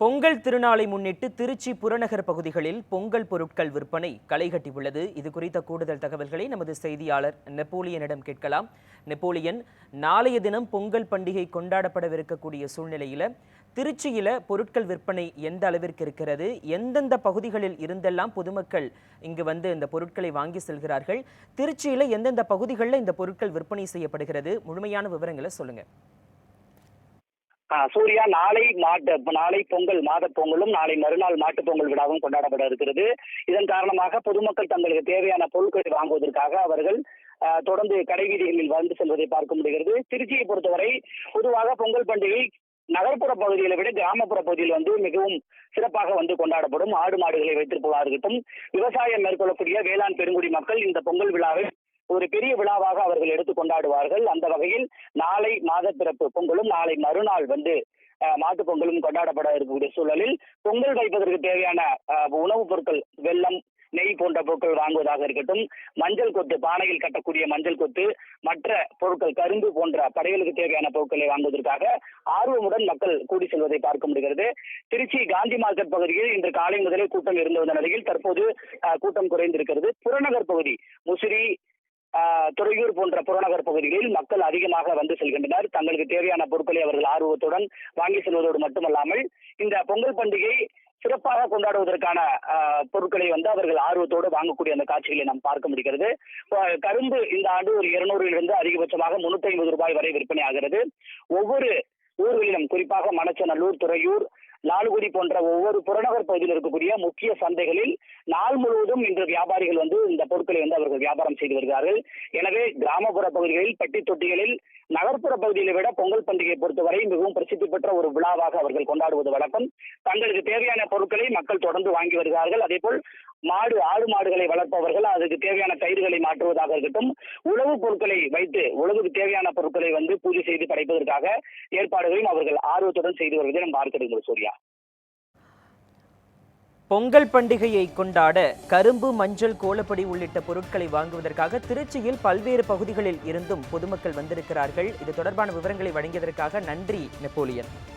பொங்கல் திருநாளை முன்னிட்டு திருச்சி புறநகர் பகுதிகளில் பொங்கல் பொருட்கள் விற்பனை களைகட்டி உள்ளது இது குறித்த கூடுதல் தகவல்களை நமது செய்தியாளர் நெப்போலியனிடம் கேட்கலாம். நெப்போலியன் நாளைய தினம் பொங்கல் பண்டிகை கொண்டாடப்படவிருக்கக்கூடிய சூழ்நிலையில திருச்சியில் பொருட்கள் விற்பனை எந்த அளவிற்கு இருக்கிறது? எந்தெந்த பகுதிகளில் இருந்தெல்லாம் பொதுமக்கள் இங்கு வந்து இந்த பொருட்களை வாங்கி செல்கிறார்கள்? திருச்சியில் எந்தெந்த பகுதிகளில் இந்த பொருட்கள் விற்பனை செய்யப்படுகிறது? முழுமையான விவரங்களை சொல்லுங்க. சூர்யா நாளை மாட்டு நாளை பொங்கல் மாத பொங்கலும் நாளை மறுநாள் மாட்டுப் பொங்கல் விழாவும் கொண்டாடப்பட இருக்கிறது. இதன் காரணமாக பொதுமக்கள் தங்களுக்கு தேவையான பொருட்களை வாங்குவதற்காக அவர்கள் தொடர்ந்து கடை வீதிகளில் வந்து செல்வதை பார்க்க முடிகிறது. திருச்சியை பொறுத்தவரை பொதுவாக பொங்கல் பண்டிகை நகர்ப்புற பகுதிகளை விட கிராமப்புற பகுதியில் வந்து மிகவும் சிறப்பாக வந்து கொண்டாடப்படும். ஆடு மாடுகளை வைத்திருப்பதாக இருக்கட்டும் விவசாயம் மேற்கொள்ளக்கூடிய வேளாண் பெருங்குடி மக்கள் இந்த பொங்கல் விழாவை ஒரு பெரிய விழாவாக அவர்கள் எடுத்து கொண்டாடுவார்கள். அந்த வகையில் நாளை மாத பிறப்பு பொங்கலும் நாளை மறுநாள் வந்து மாட்டு மாட்டுப் பொங்கலும் கொண்டாடப்பட இருக்கக்கூடிய சூழலில் பொங்கல் வைப்பதற்கு தேவையான உணவுப் பொருட்கள் வெல்லம் நெய் போன்ற பொருட்கள் வாங்குவதாக இருக்கட்டும். மஞ்சள் கொத்து பானையில் கட்டக்கூடிய மஞ்சள் கொத்து மற்ற பொருட்கள் கரும்பு போன்ற படைகளுக்கு தேவையான பொருட்களை வாங்குவதற்காக ஆர்வமுடன் மக்கள் கூடி செல்வதை பார்க்க முடிகிறது. திருச்சி காந்தி மார்க்கெட் பகுதியில் இன்று காலை முதலே கூட்டம் இருந்து வந்த நிலையில் தற்போது அஹ், கூட்டம் குறைந்திருக்கிறது. புறநகர் பகுதி முசிறி துறையூர் போன்ற புறநகர் பகுதிகளில் மக்கள் அதிகமாக வந்து செல்கின்றனர். தங்களுக்கு தேவையான பொருட்களை அவர்கள் ஆர்வத்துடன் வாங்கி செல்வதோடு மட்டுமல்லாமல் இந்த பொங்கல் பண்டிகை சிறப்பாக கொண்டாடுவதற்கான ஆஹ், பொருட்களை வந்து அவர்கள் ஆர்வத்தோடு வாங்கக்கூடிய அந்த காட்சிகளை நாம் பார்க்க முடிகிறது. கரும்பு இந்த ஆண்டு ஒரு இருநூறிலிருந்து அதிகபட்சமாக முன்னூத்தி ஐம்பது ரூபாய் வரை விற்பனை ஆகிறது. ஒவ்வொரு ஊர்களிலும் குறிப்பாக மணச்சநல்லூர் துறையூர் லால்குடி போன்ற ஒவ்வொரு புறநகர் பகுதியில் இருக்கக்கூடிய முக்கிய சந்தைகளில் நாள் முழுவதும் இன்று வியாபாரிகள் வந்து இந்த பொருட்களை வந்து அவர்கள் வியாபாரம் செய்து வருகிறார்கள். எனவே கிராமப்புற பகுதிகளில் பட்டி தொட்டிகளில் நகர்ப்புற பகுதிகளை விட பொங்கல் பண்டிகையை பொறுத்தவரை மிகவும் பிரசித்தி பெற்ற ஒரு விழாவாக அவர்கள் கொண்டாடுவது வழக்கம். தங்களுக்கு தேவையான பொருட்களை மக்கள் தொடர்ந்து வாங்கி வருகிறார்கள். அதேபோல் மாடு ஆடு மாடுகளை வளர்ப்பவர்கள் அதுக்கு தேவையான கயிறுகளை மாற்றுவதாக இருக்கட்டும் உணவுப் பொருட்களை வைத்து உணவுக்கு தேவையான பொருட்களை வந்து பூஜை செய்து படைப்பதற்காக ஏற்பாடுகளையும் அவர்கள் ஆர்வத்துடன் செய்து வருவதை நாம் பார்க்கிறோம் சூர்யா. பொங்கல் பண்டிகையை கொண்டாட கரும்பு மஞ்சள் கோலப்படி உள்ளிட்ட பொருட்களை வாங்குவதற்காக திருச்சியில் பல்வேறு பகுதிகளில் இருந்தும் பொதுமக்கள் வந்திருக்கிறார்கள். இது தொடர்பான விவரங்களை வழங்கியதற்காக நன்றி நெப்போலியன்.